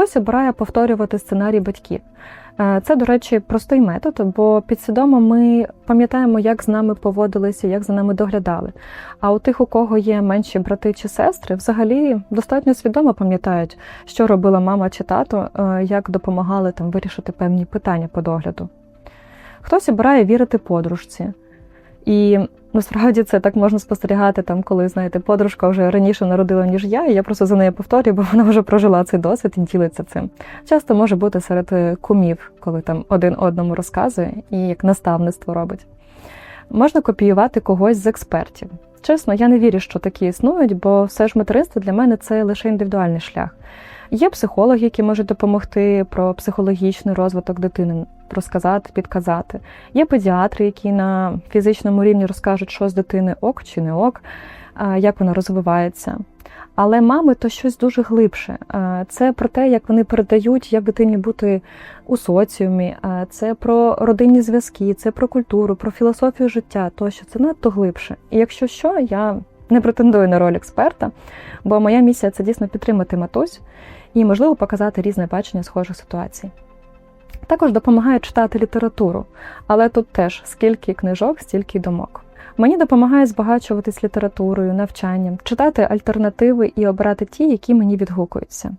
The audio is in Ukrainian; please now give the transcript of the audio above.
Хтось обирає повторювати сценарій батьків. Е, Це, до речі, простий метод, бо підсвідомо ми пам'ятаємо, як з нами поводилися, як за нами доглядали. А у тих, у кого є менші брати чи сестри, взагалі достатньо свідомо пам'ятають, що робила мама чи тато, е, як допомагали там вирішити певні питання по догляду. Хтось обирає вірити подружці. І насправді це так можна спостерігати, там, коли знаєте, подружка вже раніше народила, ніж я, і я просто за нею повторюю, бо вона вже прожила цей досвід і ділиться цим. Часто може бути серед е, кумів, коли там один одному розказує і як наставництво робить. Можна копіювати когось з експертів. Чесно, я не вірю, що такі існують, бо все ж материнство для мене це лише індивідуальний шлях. Є психологи, які можуть допомогти про психологічний розвиток дитини, розказати, підказати. Є педіатри, які на фізичному рівні розкажуть, що з дитини ок чи не ок, як вона розвивається. Але мами то щось дуже глибше. Це про те, як вони передають, як дитині бути у соціумі. Це про родинні зв'язки, це про культуру, про філософію життя. Тощо це надто глибше. І якщо що, я не претендую на роль експерта, бо моя місія це дійсно підтримати матусь і, можливо, показати різне бачення схожих ситуацій. Також допомагає читати літературу, але тут теж скільки книжок, стільки думок. Мені допомагає збагачуватись літературою, навчанням, читати альтернативи і обирати ті, які мені відгукуються.